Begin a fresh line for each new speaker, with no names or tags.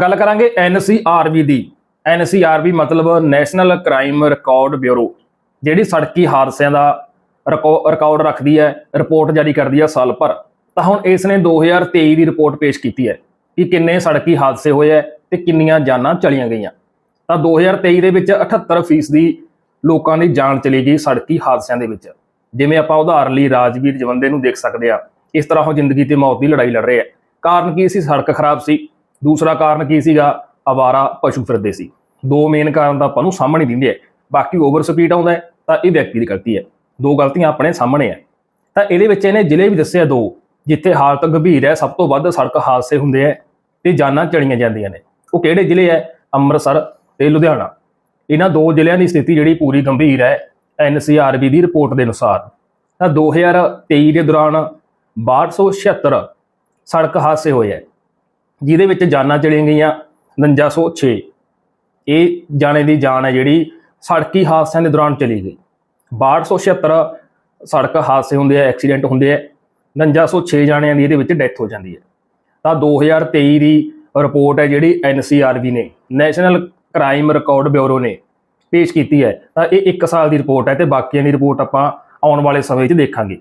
ਗੱਲ ਕਰਾਂਗੇ ਐਨਸੀਆਰਬੀ ਦੀ। ਐਨਸੀਆਰਬੀ ਮਤਲਬ ਨੈਸ਼ਨਲ ਕ੍ਰਾਈਮ ਰਿਕਾਰਡ ਬਿਊਰੋ, ਜਿਹੜੀ ਸੜਕੀ ਹਾਦਸਿਆਂ ਦਾ ਰਿਕਾ- ਰਿਕਾਰਡ ਰੱਖਦੀ ਹੈ, ਰਿਪੋਰਟ ਜਾਰੀ ਕਰਦੀ ਹੈ ਸਾਲ ਭਰ। ਤਾਂ ਹੁਣ ਇਸ ਨੇ 2023 ਦੀ ਰਿਪੋਰਟ ਪੇਸ਼ ਕੀਤੀ ਹੈ ਕਿ ਕਿੰਨੇ ਸੜਕੀ ਹਾਦਸੇ ਹੋਏ ਹੈ ਤੇ ਕਿੰਨੀਆਂ ਜਾਨਾਂ ਚਲੀਆਂ ਗਈਆਂ। ਤਾਂ 2023 ਦੇ ਵਿੱਚ 78% ਦੀ ਲੋਕਾਂ ਦੀ ਜਾਨ ਚਲੀ ਗਈ ਸੜਕੀ ਹਾਦਸਿਆਂ ਦੇ ਵਿੱਚ। ਜਿਵੇਂ ਆਪਾਂ ਉਦਾਹਰਨ ਲਈ ਰਾਜਵੀਰ ਜਵੰਦੇ ਨੂੰ ਦੇਖ ਸਕਦੇ ਆ ਇਸ ਤਰ੍ਹਾਂ ਉਹ ਜ਼ਿੰਦਗੀ ਤੇ ਮੌਤ ਦੀ ਲੜਾਈ ਲੜ ਰਹੇ ਆ ਕਾਰਨ ਕੀ ਸੀ? ਸੜਕ ਖਰਾਬ ਸੀ। ਦੂਸਰਾ ਕਾਰਨ ਕੀ ਸੀਗਾ? ਆਵਾਰਾ ਪਸ਼ੂ ਫਿਰਦੇ ਸੀ। ਦੋ ਮੇਨ ਕਾਰਨ ਤਾਂ ਆਪਾਂ ਨੂੰ ਸਾਹਮਣੇ ਦਿੰਦੇ ਆ। ਬਾਕੀ ਓਵਰ ਸਪੀਡ ਆਉਂਦਾ ਤਾਂ ਇਹ ਵਿਅਕਤੀ ਦੀ ਗਲਤੀ ਹੈ। ਦੋ ਗਲਤੀਆਂ ਆਪਣੇ ਸਾਹਮਣੇ ਆ। ਤਾਂ ਇਹਦੇ ਵਿੱਚ ਇਹਨੇ ਜ਼ਿਲ੍ਹੇ ਵੀ ਦੱਸਿਆ ਦੋ, ਜਿੱਥੇ ਹਾਲਤ ਗੰਭੀਰ ਹੈ, ਸਭ ਤੋਂ ਵੱਧ ਸੜਕ ਹਾਦਸੇ ਹੁੰਦੇ ਆ ਤੇ ਜਾਨਾਂ ਚੜੀਆਂ ਜਾਂਦੀਆਂ ਨੇ। ਉਹ ਕਿਹੜੇ ਜ਼ਿਲ੍ਹੇ ਹੈ? ਅੰਮ੍ਰਿਤਸਰ ਤੇ ਲੁਧਿਆਣਾ। ਇਹਨਾਂ ਦੋ ਜ਼ਿਲ੍ਹਿਆਂ ਦੀ ਸਥਿਤੀ ਜਿਹੜੀ ਪੂਰੀ ਗੰਭੀਰ ਹੈ ਐਨਸੀਆਰਬੀ ਦੀ ਰਿਪੋਰਟ ਦੇ ਅਨੁਸਾਰ। ਤਾਂ 2023 ਦੇ ਦੌਰਾਨ 6276 ਸੜਕ ਹਾਦਸੇ ਹੋਏ ਹੈ ਜਿਹਦੇ ਵਿੱਚ ਜਾਨਾਂ ਚਲੀਆਂ ਗਈਆਂ 4906 ਇਹ ਜਾਣੇ ਦੀ ਜਾਨ ਹੈ ਜਿਹੜੀ ਸੜਕੀ ਹਾਦਸਿਆਂ ਦੇ ਦੌਰਾਨ ਚਲੀ ਗਈ। 6276 ਸੜਕ ਹਾਦਸੇ ਹੁੰਦੇ ਆ, ਐਕਸੀਡੈਂਟ ਹੁੰਦੇ ਆ 4906 ਜਾਣਿਆਂ ਦੀ ਇਹਦੇ ਵਿੱਚ ਡੈਥ ਹੋ ਜਾਂਦੀ ਹੈ। ਤਾਂ 2023 ਦੀ ਰਿਪੋਰਟ ਹੈ ਜਿਹੜੀ ਐਨਸੀਆਰਬੀ ਨੇ, ਨੈਸ਼ਨਲ ਕ੍ਰਾਈਮ ਰਿਕਾਰਡ ਬਿਊਰੋ ਨੇ ਪੇਸ਼ ਕੀਤੀ ਹੈ। ਤਾਂ ਇਹ 1 ਸਾਲ ਦੀ ਰਿਪੋਰਟ ਹੈ ਤੇ ਬਾਕੀਆਂ ਦੀ ਰਿਪੋਰਟ ਆਪਾਂ ਆਉਣ ਵਾਲੇ ਸਮੇਂ 'ਚ ਦੇਖਾਂਗੇ।